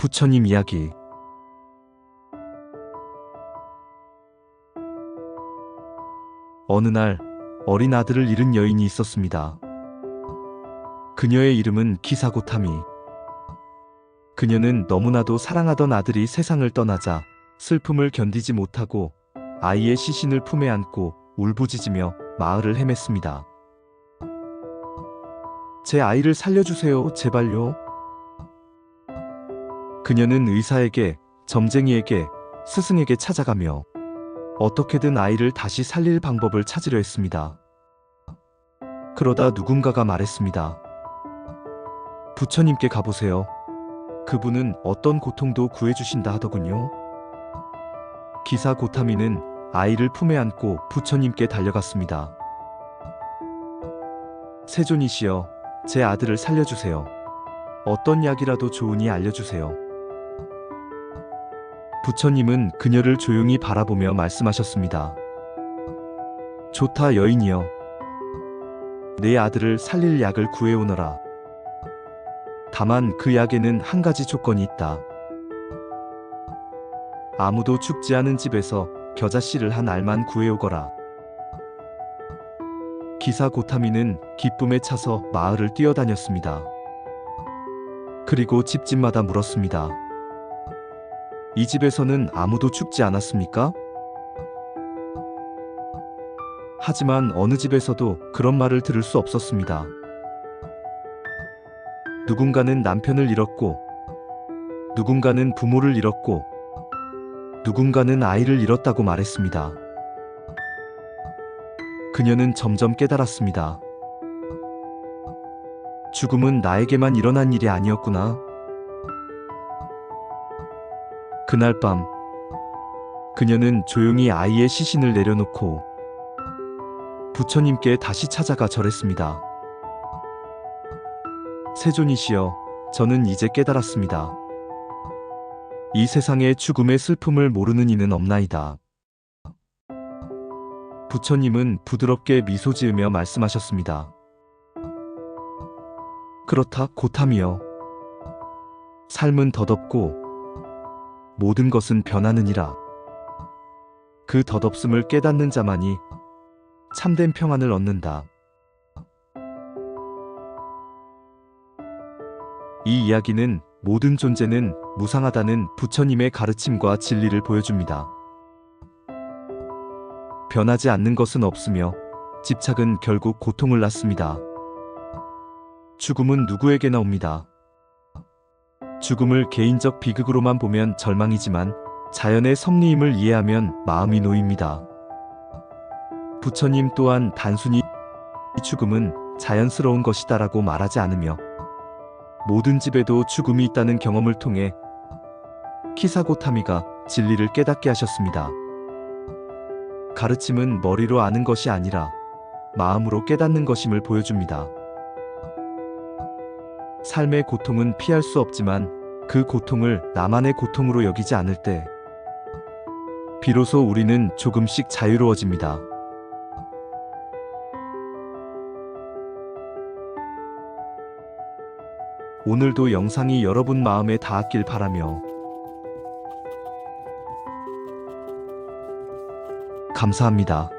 부처님 이야기 어느 날 어린 아들을 잃은 여인이 있었습니다. 그녀의 이름은 기사고타미. 그녀는 너무나도 사랑하던 아들이 세상을 떠나자 슬픔을 견디지 못하고 아이의 시신을 품에 안고 울부짖으며 마을을 헤맸습니다. 제 아이를 살려주세요, 제발요. 그녀는 의사에게, 점쟁이에게, 스승에게 찾아가며 어떻게든 아이를 다시 살릴 방법을 찾으려 했습니다. 그러다 누군가가 말했습니다. 부처님께 가보세요. 그분은 어떤 고통도 구해주신다 하더군요. 기사 고타미는 아이를 품에 안고 부처님께 달려갔습니다. 세존이시여, 제 아들을 살려주세요. 어떤 약이라도 좋으니 알려주세요. 부처님은 그녀를 조용히 바라보며 말씀하셨습니다. 좋다 여인이여. 내 아들을 살릴 약을 구해오너라. 다만 그 약에는 한 가지 조건이 있다. 아무도 죽지 않은 집에서 겨자씨를 한 알만 구해오거라. 기사 고타미는 기쁨에 차서 마을을 뛰어다녔습니다. 그리고 집집마다 물었습니다. 이 집에서는 아무도 죽지 않았습니까? 하지만 어느 집에서도 그런 말을 들을 수 없었습니다. 누군가는 남편을 잃었고, 누군가는 부모를 잃었고, 누군가는 아이를 잃었다고 말했습니다. 그녀는 점점 깨달았습니다. 죽음은 나에게만 일어난 일이 아니었구나. 그날 밤, 그녀는 조용히 아이의 시신을 내려놓고 부처님께 다시 찾아가 절했습니다. 세존이시여, 저는 이제 깨달았습니다. 이 세상에 죽음의 슬픔을 모르는 이는 없나이다. 부처님은 부드럽게 미소 지으며 말씀하셨습니다. 그렇다, 고탐이여. 삶은 덧없고 모든 것은 변하느니라. 그 덧없음을 깨닫는 자만이 참된 평안을 얻는다. 이 이야기는 모든 존재는 무상하다는 부처님의 가르침과 진리를 보여줍니다. 변하지 않는 것은 없으며 집착은 결국 고통을 낳습니다. 죽음은 누구에게나 옵니다. 죽음을 개인적 비극으로만 보면 절망이지만 자연의 섭리임을 이해하면 마음이 놓입니다. 부처님 또한 단순히 이 죽음은 자연스러운 것이다라고 말하지 않으며 모든 집에도 죽음이 있다는 경험을 통해 키사고타미가 진리를 깨닫게 하셨습니다. 가르침은 머리로 아는 것이 아니라 마음으로 깨닫는 것임을 보여줍니다. 삶의 고통은 피할 수 없지만 그 고통을 나만의 고통으로 여기지 않을 때 비로소 우리는 조금씩 자유로워집니다. 오늘도 영상이 여러분 마음에 닿았길 바라며 감사합니다.